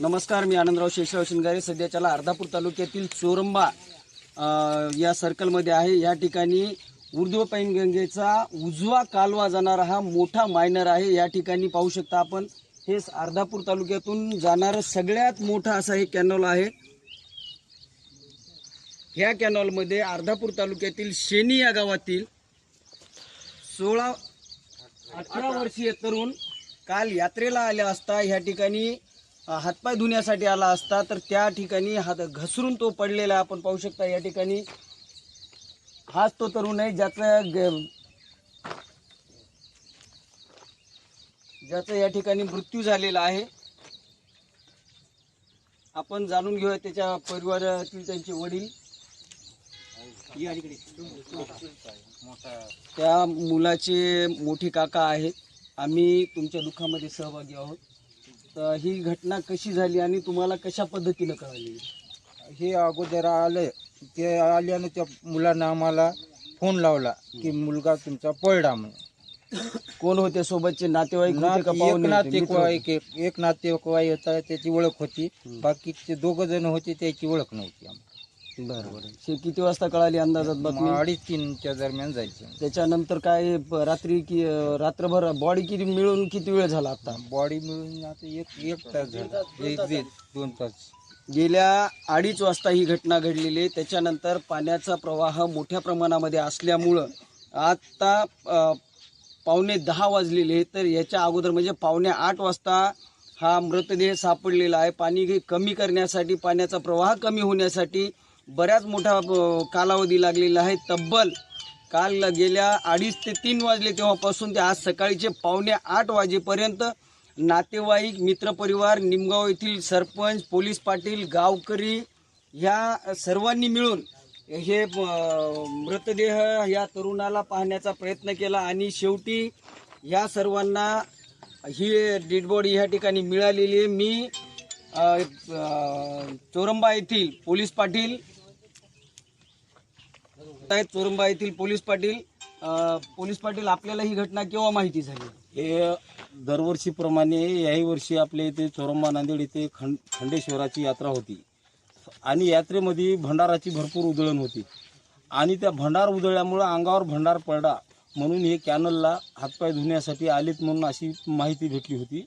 नमस्कार मी आनंदराव शेषराव शिंगारे. सध्याच्याला अर्धापूर तालुक्यातील चोरंबा या सर्कलमध्ये आहे. या ठिकाणी उर्ध्व पैनगंगेचा उजवा कालवा जाणारा हा मोठा मायनर आहे. या ठिकाणी पाहू शकता आपण हे अर्धापूर तालुक्यातून जाणारं सगळ्यात मोठा असा हे कॅनॉल आहे. ह्या कॅनॉलमध्ये अर्धापूर तालुक्यातील शेनी या गावातील सोळा अठरा वर्षीय तरुण काल यात्रेला आल्या असता ह्या ठिकाणी हातपाय धुण्यासाठी आला असता तर त्या ठिकाणी हात घसरून तो पडलेला आपण पाहू शकता या ठिकाणी. हाच तो तरुण आहे ज्याचा ज्याचा या ठिकाणी मृत्यू झालेला आहे. आपण जाणून घेऊया त्याच्या परिवारातील त्यांचे वडील. त्या मुलाचे मोठी काका आहेत. आम्ही तुमच्या दुःखामध्ये सहभागी आहोत. तर ही घटना कशी झाली आणि तुम्हाला कशा पद्धतीनं कळाली हे अगोदर आले ते आल्यानं त्या मुलानं आम्हाला फोन लावला की मुलगा तुमचा पळला म्हणून कोण होते सोबतचे नातेवाईक होते का एक पाहुणे होते? मित्र होते? नातेवाईक एक एक नातेवाईक होता त्याची ओळख होती. बाकीचे दोघ जण होते त्याची ओळख नव्हती आम्हाला. बरं बरं. हे किती वाजता कळाली अंदाजात बातमी? मग अडीच तीनच्या दरम्यान जायचं. त्याच्यानंतर काय रात्री की रात्रभर बॉडी किती मिळून किती वेळ झाला आता? बॉडी मिळून आता एक एक तास झाला. एक दीड दोन तास. गेल्या अडीच वाजता ही घटना घडलेली. आहे त्याच्यानंतर पाण्याचा प्रवाह मोठ्या प्रमाणामध्ये असल्यामुळं आता अ, पावणे दहा वाजलेले आहे तर याच्या अगोदर म्हणजे पावणे आठ वाजता हा मृतदेह सापडलेला आहे. पाणी कमी करण्यासाठी पाण्याचा प्रवाह कमी होण्यासाठी बऱ्याच मोठा कालावधी लागलेला आहे. तब्बल काल गेल्या अडीच ते तीन वाजले तेव्हापासून ते आज सकाळीचे पावणे आठ वाजेपर्यंत नातेवाईक मित्रपरिवार निमगाव येथील सरपंच पोलीस पाटील गावकरी ह्या सर्वांनी मिळून हे मृतदेह या तरुणाला पाहण्याचा प्रयत्न केला आणि शेवटी या सर्वांना ही डेड बॉडी ह्या ठिकाणी मिळालेली आहे. मी चोरंबा येथील पोलीस पाटील आहेत चोरंबा येथील पोलीस पाटील. अ, पोलीस पाटील आपल्याला ही घटना केव्हा माहिती झाली? हे दरवर्षीप्रमाणे याही वर्षी आपल्या इथे चोरंबा नांदेड इथे खंड खंडेश्वराची यात्रा होती. आणि यात्रेमध्ये भंडाराची भरपूर उधळण होती. आणि त्या भंडार उधळल्यामुळं अंगावर भंडार पडला. म्हणून हे कॅनलला हातपाय धुण्यासाठी आलेत म्हणून अशी माहिती भेटली होती.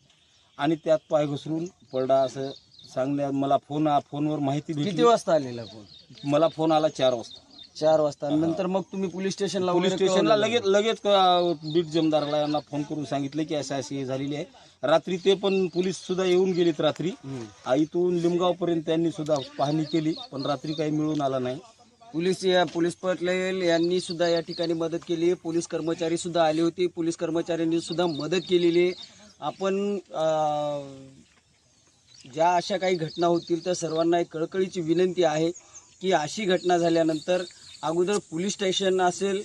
आणि त्यात पाय घसरून पडला असं सांगण्या मला फोन फोनवर माहिती किती भेटली वाजता आलेला फोन? मला फोन आला चार वाजता. चार वाजता. नंतर मग तुम्ही पोलीस स्टेशनला पोलीस वगैरे स्टेशनला कळवलं? लगेच लगेच क- बीट जमदारला यांना फोन करून सांगितलं की असं अशी हे झालेली आहे. रात्री ते पण पोलीस सुद्धा येऊन गेलेत रात्री. हम्म. आ, इथून लिमगाव पर्यंत त्यांनी सुद्धा पाहणी केली पण रात्री काही मिळून आला नाही. पोलीस या पोलीस पाटील यांनी सुद्धा या ठिकाणी मदत केली. पोलीस कर्मचारी सुद्धा आले होते. पोलीस कर्मचाऱ्यांनी सुद्धा मदत केलेली आहे. आपण अं, ज्या अशा काही घटना होतील त्या सर्वांना एक कळकळीची विनंती आहे की अशी घटना झाल्यानंतर अगोदर पोलीस स्टेशन असेल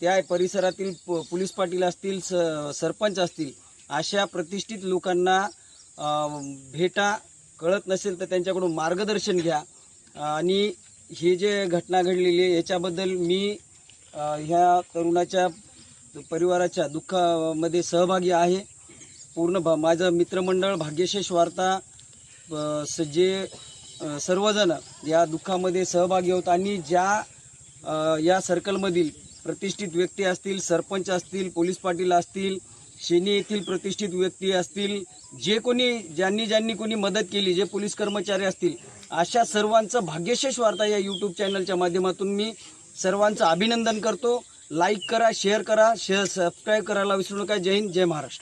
त्या परिसरातील प- पोलीस पाटील असतील स सरपंच असतील अशा प्रतिष्ठित लोकांना भेटा कळत नसेल तर त्यांच्याकडून मार्गदर्शन घ्या. आणि हे जे घटना घडलेली आहे याच्याबद्दल मी ह्या तरुणाच्या परिवाराच्या दुःखामध्ये सहभागी आहे. पूर्ण भा माझं मित्रमंडळ भाग्यशेष वार्ता स- जे सर्वजण या दुःखामध्ये सहभागी होत आणि ज्या या सर्कलमधील प्रतिष्ठित व्यक्ती असतील सरपंच असतील पोलीस पाटील असतील शेनी येथील प्रतिष्ठित व्यक्ती असतील जे कोणी ज्यांनी ज्यांनी कोणी मदत केली जे पोलीस कर्मचारी असतील अशा सर्वांचं भाग्यशेष वार्ता या यूट्यूब चॅनलच्या माध्यमातून मी सर्वांचं अभिनंदन करतो. लाईक करा शेअर करा शेअर सबस्क्राईब करायला विसरू नका. जय हिंद जय महाराष्ट्र.